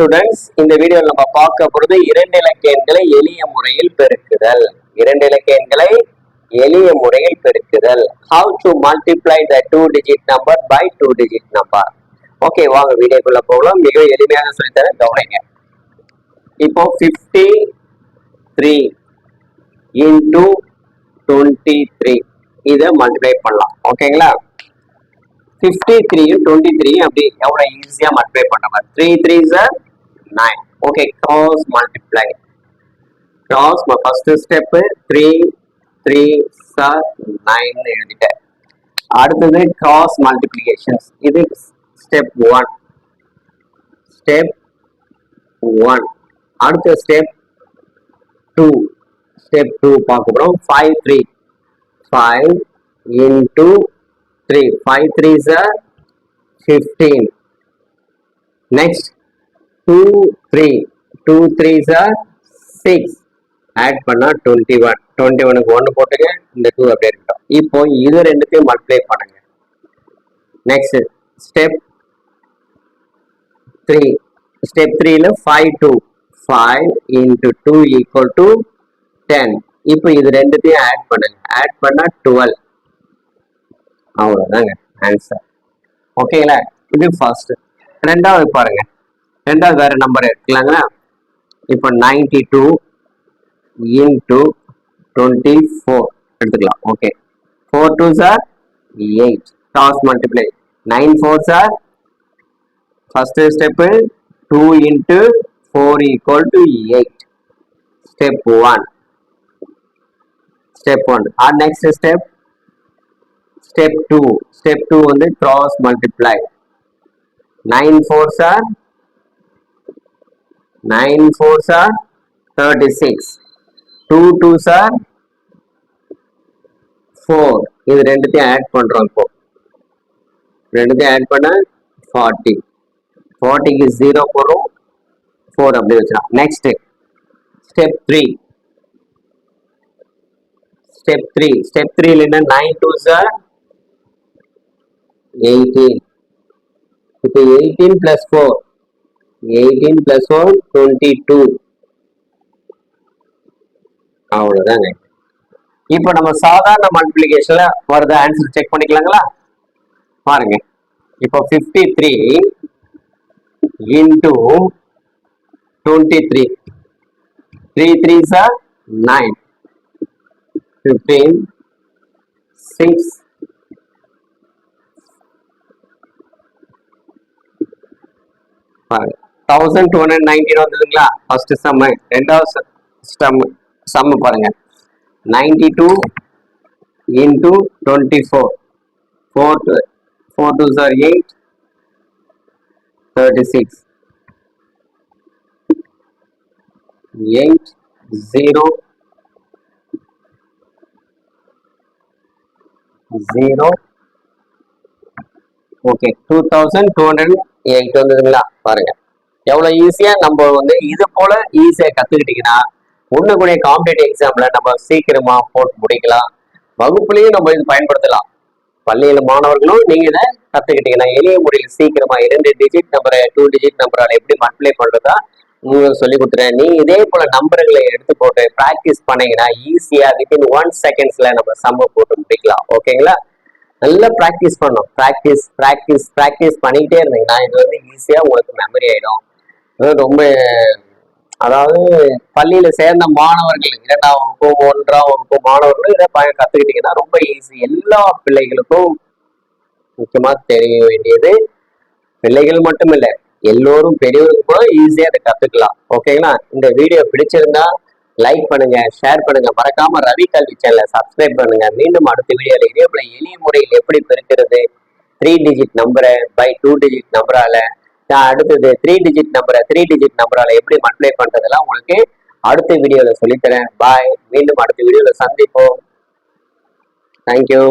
Students இந்த video நம்ம பார்க்க போறது இரண்டு இலக்க எண்களை எளிய முறையில் பெருக்குதல். இரண்டு இலக்க எண்களை எளிய முறையில் பெருக்குதல். How to multiply the two digit number by two digit number okay வாங்க வீடியோக்குள்ள போகலாம். மிக எளிமையாக சொல்லித்தர கவனிங்க. இப்போ fifty three into twenty three இதை மல்டிப்ளை பண்ணலாம். ஓகேங்களா ஃபிஃப்டி த்ரீயும் டுவெண்ட்டி த்ரீயும் அப்படி எவ்வளோ ஈஸியாக மல்டிப்ளை பண்ண மாதிரி three three sir nine okay cross multiply cross first step three three sir nine எழுதிட்டேன். அடுத்தது கிராஸ் மல்டிப்ளிகேஷன்ஸ் இது ஸ்டெப் ஒன் ஸ்டெப் ஒன் அடுத்த ஸ்டெப் டூ ஸ்டெப் டூ பார்க்க போகிறோம் five three five into three five three sir fifteen next two three two three sir six add பண்ணால் twenty one twenty ஒனுக்கு ஒன்று போட்டுங்க இந்த டூ அப்படியே இருக்கட்டும். இப்போ இது ரெண்டுத்தையும் மல்டிப்ளை பண்ணுங்க. நெக்ஸ்ட் ஸ்டெப் த்ரீ ஸ்டெப் த்ரீல five two five into two equal to ten இப்போ இது ரெண்டுத்தையும் ஆட் பண்ணுங்க. ஆட் பண்ணால் டுவெல் அவ்வளோதாங்க ஆன்சர் ஓகேங்களா இது ஃபர்ஸ்ட் ரெண்டாவது பாருங்க. ரெண்டாவது வேற நம்பர் எடுக்கலாங்களா இப்போ ninety two into twenty four எடுத்துக்கலாம். Okay four two sir eight toss multiply nine four sir first step two into four equal to eight step one step one or next step step two step two வந்து cross multiply nine four sir nine four sir thirty six two two sir four இது ரெண்டுத்தையும் add பண்றோம் இப்போ ரெண்டுத்தையும் add பண்ண forty ஃபார்ட்டிக்கு zero போடுறோம் four அப்படி வச்சிடலாம் next step three step three step த்ரீல என்ன நைன் டூ சார் எயிட்டீன் இப்போ eighteen plus four eighteen plus one twenty two அவ்வளோதாங்க இப்போ நம்ம சாதாரண மல்டிப்ளிகேஷன்ல வருது ஆன்சர் செக் பண்ணிக்கலாங்களா? பாருங்க. இப்போ fifty three into twenty three three three sir nine fifteen six thousand two hundred nineteen வந்ததுங்களா? First sum ரெண்டாவது ஸ்டம் சம்மு பாருங்க. Ninety two into twenty four four two four two sir eight thirty six eight zero zero okay two thousand two hundred eight வந்ததுங்களா? பாருங்க. எவ்வளவு ஈஸியா நம்ம வந்து இது போல ஈஸியா கத்துக்கிட்டீங்கன்னா கூட காம்படேட்டிவ் எக்ஸாம்ல நம்ம சீக்கிரமா போட்டு முடிக்கலாம். வகுப்புலையும் நம்ம இது பயன்படுத்தலாம். பள்ளியில மாணவர்களும் நீங்க இதை கத்துக்கிட்டீங்கன்னா எளிய முறையில் சீக்கிரமா இரண்டு டிஜிட் நம்பரை டூ டிஜிட் நம்பரால் எப்படி மல்டிப்ளை பண்றதா உங்களுக்கு சொல்லி கொடுத்துறேன். நீ இதே போல நம்பர்களை எடுத்து போட்டு ப்ராக்டிஸ் பண்ணீங்கன்னா ஈஸியா வித்தின் ஒன் செகண்ட்ஸ்ல நம்ம சம்ம போட்டு முடிக்கலாம். ஓகேங்களா நல்லா ப்ராக்டிஸ் பண்ணும் ப்ராக்டிஸ் ப்ராக்டிஸ் ப்ராக்டிஸ் பண்ணிக்கிட்டே இருந்தீங்கன்னா இது வந்து ஈஸியாக உங்களுக்கு மெமரி ஆயிடும். ரொம்ப அதாவது பள்ளியில சேர்ந்த மாணவர்கள் இரண்டாம் வகுப்பு ஒன்றாம் வகுப்பு மாணவர்களும் இதை ப- கத்துக்கிட்டீங்கன்னா ரொம்ப ஈஸி எல்லா பிள்ளைகளுக்கும் முக்கியமா தெரிய வேண்டியது பிள்ளைகள் மட்டும் இல்லை எல்லோரும் பெரியவருக்குமா கூட ஈஸியா அதை கத்துக்கலாம். ஓகேங்களா இந்த வீடியோ பிடிச்சிருந்தா லைக் பண்ணுங்க ஷேர் பண்ணுங்க. மறக்காம ரவி கல்வி சேனலை சப்ஸ்கிரைப் பண்ணுங்க. மீண்டும் அடுத்த வீடியோல இதே போல எளிய முறையில் எப்படி பெருக்கிறது த்ரீ டிஜிட் நம்பரை பை டூ டிஜிட் நம்பரால அடுத்தது த்ரீ டிஜிட் நம்பரை த்ரீ டிஜிட் நம்பரால எப்படி மல்டிப்ளை பண்றதெல்லாம் உங்களுக்கு அடுத்த வீடியோல சொல்லித்தரேன். பாய் மீண்டும் அடுத்த வீடியோல சந்திப்போம். தேங்க்யூ